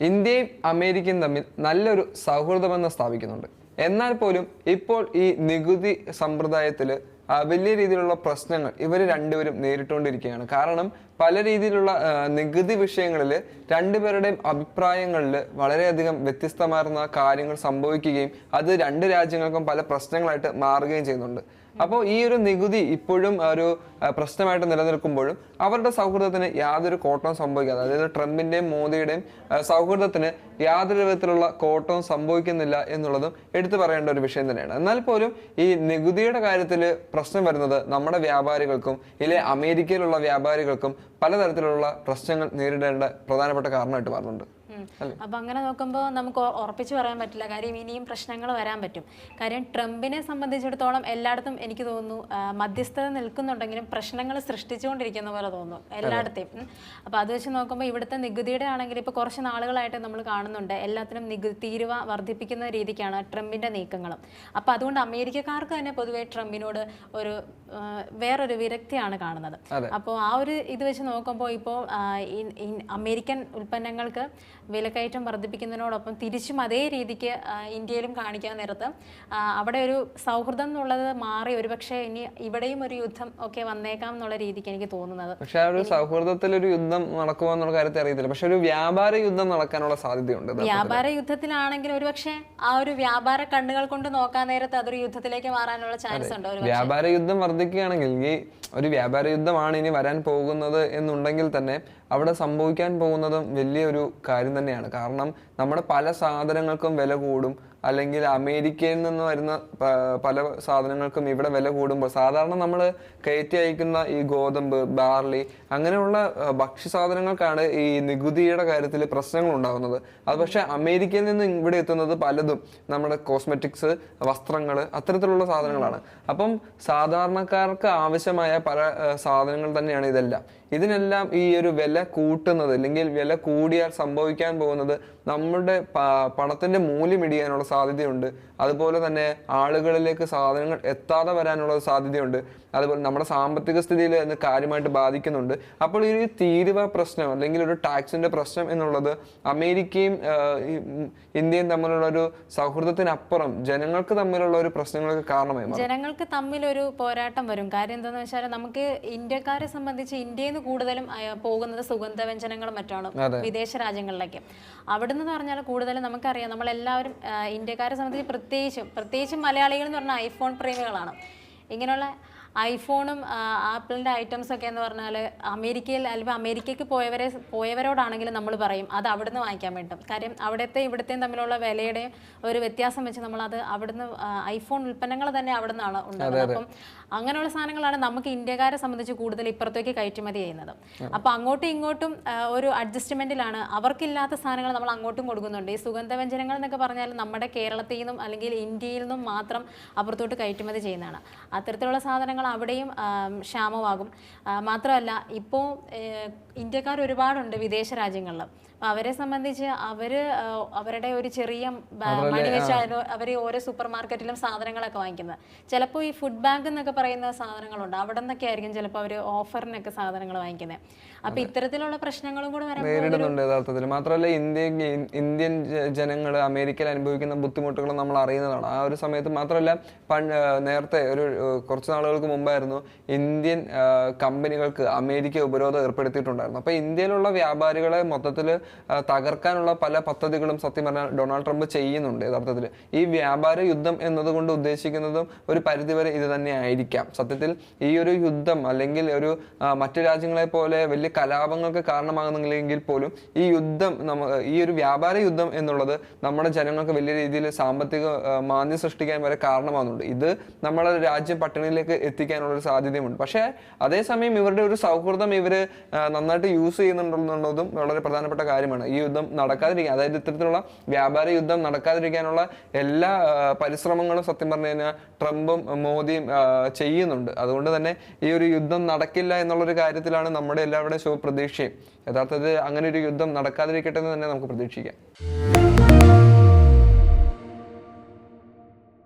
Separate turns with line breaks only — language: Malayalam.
ഇന്ത്യയും അമേരിക്കയും തമ്മിൽ നല്ലൊരു സൗഹൃദബന്ധം സ്ഥാപിക്കുന്നുണ്ട്. എന്നാൽ പോലും ഇപ്പോൾ ഈ നികുതി സമ്പ്രദായത്തിൽ വലിയ രീതിയിലുള്ള പ്രശ്നങ്ങൾ ഇവർ രണ്ടുപേരും നേരിട്ടുകൊണ്ടിരിക്കുകയാണ്. കാരണം പല രീതിയിലുള്ള നികുതി വിഷയങ്ങളിൽ രണ്ടുപേരുടെയും അഭിപ്രായങ്ങളിൽ വളരെയധികം വ്യത്യസ്തമാർന്ന കാര്യങ്ങൾ സംഭവിക്കുകയും അത് രണ്ട് രാജ്യങ്ങൾക്കും പല പ്രശ്നങ്ങളായിട്ട് മാറുകയും ചെയ്യുന്നുണ്ട്. അപ്പോൾ ഈ ഒരു നികുതി ഇപ്പോഴും ഒരു പ്രശ്നമായിട്ട് നിലനിൽക്കുമ്പോഴും അവരുടെ സൗഹൃദത്തിന് യാതൊരു കോട്ടവും സംഭവിക്കാതെ അതായത് ട്രംപിന്റെയും മോദിയുടെയും സൗഹൃദത്തിന് യാതൊരു വിധത്തിലുള്ള കോട്ടവും സംഭവിക്കുന്നില്ല എന്നുള്ളതും എടുത്തു പറയേണ്ട ഒരു വിഷയം തന്നെയാണ്. എന്നാൽ പോലും ഈ നികുതിയുടെ കാര്യത്തിൽ പ്രശ്നം വരുന്നത് നമ്മുടെ വ്യാപാരികൾക്കും ഇല്ലെ അമേരിക്കയിലുള്ള വ്യാപാരികൾക്കും പലതരത്തിലുള്ള പ്രശ്നങ്ങൾ നേരിടേണ്ട പ്രധാനപ്പെട്ട കാരണമായിട്ട് മാറുന്നുണ്ട്.
അപ്പൊ അങ്ങനെ നോക്കുമ്പോൾ നമുക്ക് ഉറപ്പിച്ചു പറയാൻ പറ്റില്ല. കാര്യം ഇനിയും പ്രശ്നങ്ങൾ വരാൻ പറ്റും. കാര്യം ട്രംപിനെ സംബന്ധിച്ചിടത്തോളം എല്ലായിടത്തും എനിക്ക് തോന്നുന്നു മധ്യസ്ഥത നിൽക്കുന്നുണ്ടെങ്കിലും പ്രശ്നങ്ങൾ സൃഷ്ടിച്ചുകൊണ്ടിരിക്കുന്ന പോലെ തോന്നുന്നു എല്ലായിടത്തെയും. അപ്പൊ അത് വെച്ച് നോക്കുമ്പോൾ ഇവിടുത്തെ നികുതിയുടെ ആണെങ്കിൽ ഇപ്പൊ കുറച്ച് നാളുകളായിട്ട് നമ്മൾ കാണുന്നുണ്ട്. എല്ലാത്തിനും നികുതി തീരുവ വർദ്ധിപ്പിക്കുന്ന രീതിക്കാണ് ട്രംപിന്റെ നീക്കങ്ങളും. അപ്പൊ അതുകൊണ്ട് അമേരിക്കക്കാർക്ക് തന്നെ പൊതുവെ ട്രംപിനോട് ഒരു വേറൊരു വിരക്തിയാണ് കാണുന്നത്. അപ്പോൾ ആ ഒരു ഇത് വെച്ച് നോക്കുമ്പോൾ ഇപ്പോൾ അമേരിക്കൻ ഉൽപ്പന്നങ്ങൾക്ക് വിലക്കയറ്റം വർദ്ധിപ്പിക്കുന്നതിനോടൊപ്പം തിരിച്ചും അതേ രീതിക്ക് ഇന്ത്യയിലും കാണിക്കാൻ നേരത്ത് അവിടെ ഒരു സൗഹൃദം എന്നുള്ളത് മാറി ഒരുപക്ഷെ ഇനി ഇവിടെയും ഒരു യുദ്ധം ഒക്കെ വന്നേക്കാം എന്നുള്ള രീതിക്ക് എനിക്ക് തോന്നുന്നത്.
പക്ഷെ ആ ഒരു സൗഹൃദത്തിൽ ഒരു യുദ്ധം നടക്കുമോ എന്നുള്ള കാര്യത്തെ അറിയത്തില്ല. പക്ഷെ ഒരു വ്യാപാര യുദ്ധം നടക്കാനുള്ള സാധ്യതയുണ്ട്.
വ്യാപാര യുദ്ധത്തിലാണെങ്കിൽ ഒരുപക്ഷെ ആ ഒരു വ്യാപാര കണ്ണുകൾ കൊണ്ട് നോക്കാൻ നേരത്ത് അതൊരു യുദ്ധത്തിലേക്ക് മാറാനുള്ള ചാൻസ് ഉണ്ട്
വ്യാപാര യുദ്ധം വർദ്ധിക്കുകയാണെങ്കിൽ ഈ ഒരു വ്യാപാര യുദ്ധമാണ് ഇനി വരാൻ പോകുന്നത് എന്നുണ്ടെങ്കിൽ തന്നെ അവിടെ സംഭവിക്കാൻ പോകുന്നതും വലിയൊരു കാര്യം തന്നെയാണ്. കാരണം നമ്മുടെ പല സാധനങ്ങൾക്കും വില കൂടും. അല്ലെങ്കിൽ അമേരിക്കയിൽ നിന്ന് വരുന്ന പല സാധനങ്ങൾക്കും ഇവിടെ വില കൂടുമ്പോൾ സാധാരണ നമ്മൾ കയറ്റി അയക്കുന്ന ഈ ഗോതമ്പ് ബാർലി അങ്ങനെയുള്ള ആ, ഭക്ഷ്യ സാധനങ്ങൾക്കാണ് ഈ നികുതിയുടെ കാര്യത്തിൽ പ്രശ്നങ്ങൾ ഉണ്ടാകുന്നത്. അത് പക്ഷേ അമേരിക്കയിൽ നിന്ന് ഇവിടെ എത്തുന്നത് പലതും നമ്മുടെ കോസ്മെറ്റിക്സ് വസ്ത്രങ്ങൾ അത്തരത്തിലുള്ള സാധനങ്ങളാണ്. അപ്പം സാധാരണക്കാർക്ക് ആവശ്യമായ പല സാധനങ്ങൾ തന്നെയാണ് ഇതെല്ലാം. ഇതിനെല്ലാം ഈ ഒരു വില കൂട്ടുന്നത് അല്ലെങ്കിൽ വില കൂടിയാൽ സംഭവിക്കാൻ പോകുന്നത് നമ്മുടെ പണത്തിന്റെ മൂല്യം ഇടിയാനുള്ള സാധ്യതയുണ്ട്. അതുപോലെ തന്നെ ആളുകളിലേക്ക് സാധനങ്ങൾ എത്താതെ വരാനുള്ള സാധ്യതയുണ്ട്. അതുപോലെ നമ്മുടെ സാമ്പത്തിക സ്ഥിതിയിൽ അത് കാര്യമായിട്ട് ബാധിക്കുന്നുണ്ട്. അപ്പോൾ ഈ ഒരു തീരുവ പ്രശ്നം അല്ലെങ്കിൽ ഒരു ടാക്സിന്റെ പ്രശ്നം എന്നുള്ളത് അമേരിക്കയും ഇന്ത്യയും തമ്മിലുള്ള ഒരു സൗഹൃദത്തിനപ്പുറം ജനങ്ങൾക്ക് തമ്മിലുള്ള ഒരു പ്രശ്നങ്ങൾക്ക് കാരണമായി
ജനങ്ങൾക്ക് തമ്മിൽ ഒരു പോരാട്ടം വരും. കാര്യം എന്താണെന്ന് വെച്ചാൽ നമുക്ക് ഇന്ത്യക്കാരെ സംബന്ധിച്ച് ഇന്ത്യയിൽ നിന്ന് കൂടുതലും പോകുന്നത് സുഗന്ധവ്യഞ്ജനങ്ങളും മറ്റാണ് വിദേശ രാജ്യങ്ങളിലേക്ക്. അവിടുന്ന് നിന്ന് പറഞ്ഞാൽ കൂടുതലും നമുക്കറിയാം നമ്മളെല്ലാവരും ഇന്ത്യക്കാരെ സംബന്ധിച്ച് പ്രത്യേകിച്ചും പ്രത്യേകിച്ചും മലയാളികൾ എന്ന് പറഞ്ഞാൽ ഐഫോൺ പ്രേമികളാണ്. ഇങ്ങനെയുള്ള ഐഫോണും ആപ്പിളിന്റെ ഐറ്റംസ് ഒക്കെ എന്ന് പറഞ്ഞാൽ അമേരിക്കയിൽ അല്ലെങ്കിൽ അമേരിക്കയ്ക്ക് പോയവരെ പോയവരോടാണെങ്കിലും നമ്മൾ പറയും അത് അവിടുന്ന് വാങ്ങിക്കാൻ വേണ്ടും. കാര്യം അവിടുത്തെ ഇവിടുത്തെയും തമ്മിലുള്ള വിലയുടെ ഒരു വ്യത്യാസം വെച്ച് നമ്മൾ അത് അവിടുന്ന് ഐഫോൺ ഉൽപ്പന്നങ്ങൾ തന്നെ അവിടെ നിന്നാണ് ഉണ്ടാകുന്നത് അപ്പം അങ്ങനെയുള്ള സാധനങ്ങളാണ് നമുക്ക് ഇന്ത്യക്കാരെ സംബന്ധിച്ച് കൂടുതൽ ഇപ്പുറത്തേക്ക് കയറ്റുമതി ചെയ്യുന്നത്. അപ്പോൾ അങ്ങോട്ടും ഇങ്ങോട്ടും ഒരു അഡ്ജസ്റ്റ്മെന്റിലാണ് അവർക്കില്ലാത്ത സാധനങ്ങൾ നമ്മൾ അങ്ങോട്ടും കൊടുക്കുന്നുണ്ട്. ഈ സുഗന്ധവ്യഞ്ജനങ്ങൾ എന്നൊക്കെ പറഞ്ഞാൽ നമ്മുടെ കേരളത്തിൽ നിന്നും അല്ലെങ്കിൽ ഇന്ത്യയിൽ നിന്നും മാത്രം അപ്പുറത്തോട്ട് കയറ്റുമതി ചെയ്യുന്നതാണ്. അത്തരത്തിലുള്ള സാധനങ്ങൾ അവിടെയും ക്ഷാമമാകും. മാത്രമല്ല ഇപ്പോൾ ഇന്ത്യക്കാർ ഒരുപാടുണ്ട് വിദേശ രാജ്യങ്ങളിൽ അപ്പോൾ അവരെ സംബന്ധിച്ച് അവർ അവരുടെ ഒരു ചെറിയ മണി വെച്ചാലും അവർ ഓരോ സൂപ്പർ മാർക്കറ്റിലും സാധനങ്ങളൊക്കെ വാങ്ങിക്കുന്നത്. ചിലപ്പോൾ ഈ ഫുഡ് ബാങ്ക് എന്നൊക്കെ പറയുന്ന സാധനങ്ങളുണ്ട്. അവിടെ നിന്നൊക്കെ ആയിരിക്കും ചിലപ്പോൾ അവർ ഓഫറിനൊക്കെ സാധനങ്ങൾ വാങ്ങിക്കുന്നത് അപ്പോൾ ഇത്തരത്തിലുള്ള പ്രശ്നങ്ങളും കൂടെ
നേരിടുന്നുണ്ട് യഥാർത്ഥത്തിൽ മാത്രമല്ല ഇന്ത്യ ഇന്ത്യൻ ജനങ്ങൾ അമേരിക്കയിൽ അനുഭവിക്കുന്ന ബുദ്ധിമുട്ടുകൾ നമ്മൾ അറിയുന്നതാണ് ആ ഒരു സമയത്ത് മാത്രമല്ല നേരത്തെ ഒരു കുറച്ച് നാളുകൾക്ക് മുമ്പായിരുന്നു ഇന്ത്യൻ കമ്പനികൾക്ക് അമേരിക്ക ഉപരോധം ഏർപ്പെടുത്തിയിട്ടുണ്ടായിരുന്നു. അപ്പോൾ ഇന്ത്യയിലുള്ള വ്യാപാരികളെ മൊത്തത്തിൽ തകർക്കാനുള്ള പല പദ്ധതികളും സത്യം പറഞ്ഞാൽ ഡൊണാൾഡ് ട്രംപ് ചെയ്യുന്നുണ്ട് യഥാർത്ഥത്തിൽ ഈ വ്യാപാര യുദ്ധം എന്നതുകൊണ്ട് ഉദ്ദേശിക്കുന്നതും ഒരു പരിധിവരെ ഇത് തന്നെ ആയിരിക്കാം. സത്യത്തിൽ ഈ ഒരു യുദ്ധം അല്ലെങ്കിൽ ഒരു മറ്റു രാജ്യങ്ങളെ പോലെ വലിയ കലാപങ്ങൾക്ക് കാരണമാകുന്നില്ലെങ്കിൽ പോലും ഈ യുദ്ധം നമ്മ ഈ ഒരു വ്യാപാര യുദ്ധം എന്നുള്ളത് നമ്മുടെ ജനങ്ങൾക്ക് വലിയ രീതിയിൽ സാമ്പത്തിക മാന്യം സൃഷ്ടിക്കാൻ വരെ കാരണമാകുന്നുണ്ട്. ഇത് നമ്മളെ രാജ്യം പട്ടിണിയിലേക്ക് എത്തിക്കാനുള്ള ഒരു സാധ്യതയുമുണ്ട്. പക്ഷേ അതേസമയം ഇവരുടെ ഒരു സൗഹൃദം ഇവർ നന്നായിട്ട് യൂസ് ചെയ്യുന്നുണ്ടെന്നുള്ളതും വളരെ പ്രധാനപ്പെട്ട കാര്യമാണ്. ഈ യുദ്ധം നടക്കാതിരിക്കാൻ അതായത് ഇത്തരത്തിലുള്ള വ്യാപാര യുദ്ധം നടക്കാതിരിക്കാനുള്ള എല്ലാ പരിശ്രമങ്ങളും സത്യം പറഞ്ഞു കഴിഞ്ഞാൽ ട്രംപും മോദിയും ചെയ്യുന്നുണ്ട്. അതുകൊണ്ട് തന്നെ ഈ ഒരു യുദ്ധം നടക്കില്ല എന്നുള്ളൊരു കാര്യത്തിലാണ് നമ്മുടെ എല്ലാവരുടെയും ശുഭപ്രതീക്ഷയും. യഥാർത്ഥത്തിൽ അങ്ങനെ ഒരു യുദ്ധം നടക്കാതിരിക്കട്ടെ എന്ന് തന്നെ നമുക്ക് പ്രതീക്ഷിക്കാം.